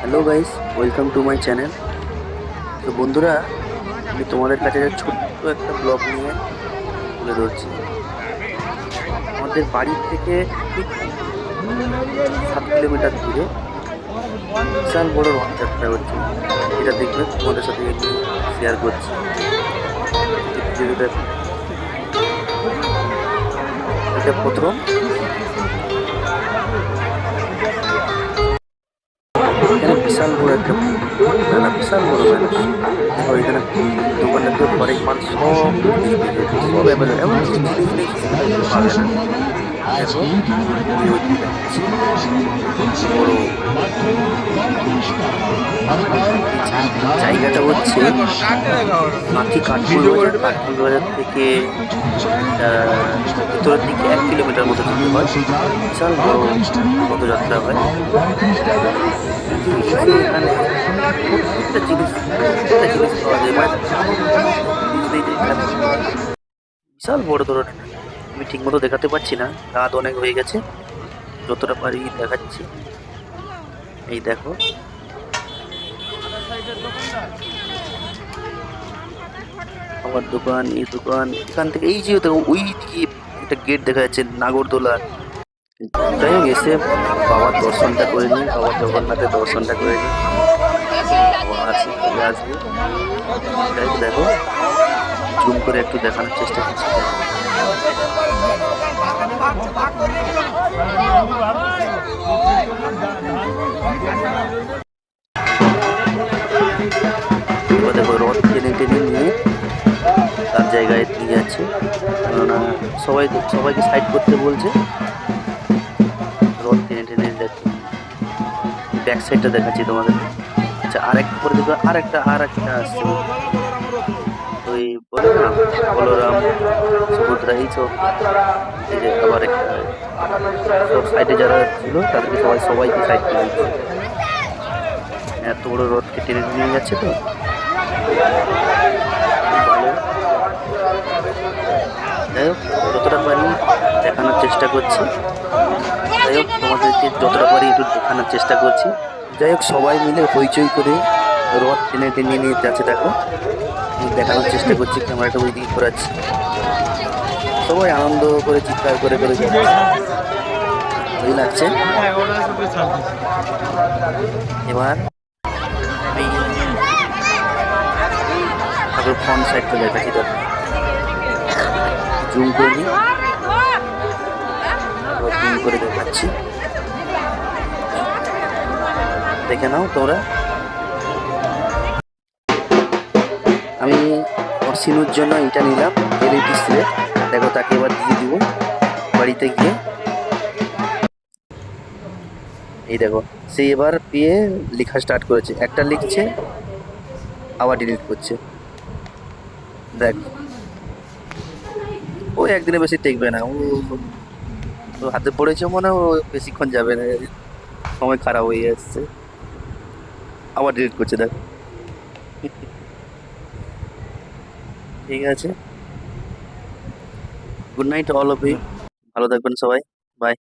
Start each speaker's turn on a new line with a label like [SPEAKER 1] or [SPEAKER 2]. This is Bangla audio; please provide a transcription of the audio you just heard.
[SPEAKER 1] Hello guys welcome to my channel তো বন্ধুরা, আমি তোমাদের কাছে ছোট্ট একটা ব্লগ নিয়ে তুলে ধরছি। আমাদের বাড়ির থেকে ঠিক সাত কিলোমিটার দূরে বিশাল বড় রথযাত্রা হচ্ছে। এটা দেখবে তোমাদের সাথে একটু শেয়ার করছি। এটা প্রথম। বিশাল বড় একটা মেলা বিশাল বড় মেলা দেখো এখানে দোকানটা কেউ অনেক মাল সব সব অ্যাভেলেবল এমন কিছু জিনিস নেই জায়গাটা হচ্ছে মাটি কাঠপুর বাজার কাঠপুর বাজার থেকে আহ, ভিতরের দিকে এক কিলোমিটার মতো যেতে হয়। বিশাল বড় পদযাত্রা হয়। এখানে প্রত্যেকটা জিনিস প্রত্যেকটা জিনিস পাওয়া যায়। মানে বিশাল বড় ধরনের। আমি ঠিক মতো দেখাতে পারছি না। রাত অনেক হয়ে গেছে। যতটা পারি দেখাচ্ছি। এই দেখো। আমার দোকান, এই দোকান, এখান থেকে, এই যে ওই দিকে একটা গেট দেখা যাচ্ছে, নাগরদোলা। যাই হোক, এসে বাবার দর্শনটা করে নিই। বাবার জগন্নাথের দর্শনটা করে নিই। আছে আসবে। দেখো। জুম করে একটু দেখানোর চেষ্টা করছি। দেখো রথ টেনে টেনে নিয়ে তার জায়গায় নিয়ে যাচ্ছে। কেননা সবাই সবাইকে সাইড করতে বলছে। রথ টেনে টেনে যাচ্ছে ব্যাক সাইডটা দেখাচ্ছি তোমাদের। আচ্ছা আরেকটা পরে দেখো আর একটা আর একটা আসছে। ওই বলে না বলরাম সুভদ্রা এই সব এই যে আবার একটা সব সাইডে যারা ছিল, তাদেরকে সবাই, সবাইকে সাইড করে দিচ্ছে এত বড় রথকে টেনে নিয়ে যাচ্ছে তো? যাই হোক, যতটা পারি দেখানোর চেষ্টা করছি। যাই হোক, তোমাদেরকে যতটা পারি একটু দেখানোর চেষ্টা করছি। যাই হোক, সবাই মিলে হইচই করে রথ টেনে টেনে নিয়ে যাচ্ছে দেখো। দেখানোর চেষ্টা করছি, ক্যামেরাটা ওই দিকে ঘোরাচ্ছি। সবাই আনন্দ করে চিৎকার করে করে ভালোই লাগছে। এবার আমি ঠাকুর ফ্রন্ট সাইডটা দেখাচ্ছি দেখো জুম করে নিই। জুম করে দেখাচ্ছি। দেখে নাও তোমরা। অসিনুর জন্য এটা নিলাম, এলইডি সিলেট দেখো, তাকে এবার দিয়ে দিব বাড়িতে গিয়ে। এই দেখো, সে এবার পেয়ে লেখা স্টার্ট করেছে। একটা লিখছে, আবার ডিলিট করছে। দেখ। ও একদিনে বেশি টেকবে না। ও হাতে পড়েছে মনে, ও বেশিক্ষণ যাবে না। সময় খারাপ হয়ে যাচ্ছে। আবার ডিলিট করছে, দেখ। ঠিক আছে। Good night all of you ভালো থাকবেন সবাই। বাই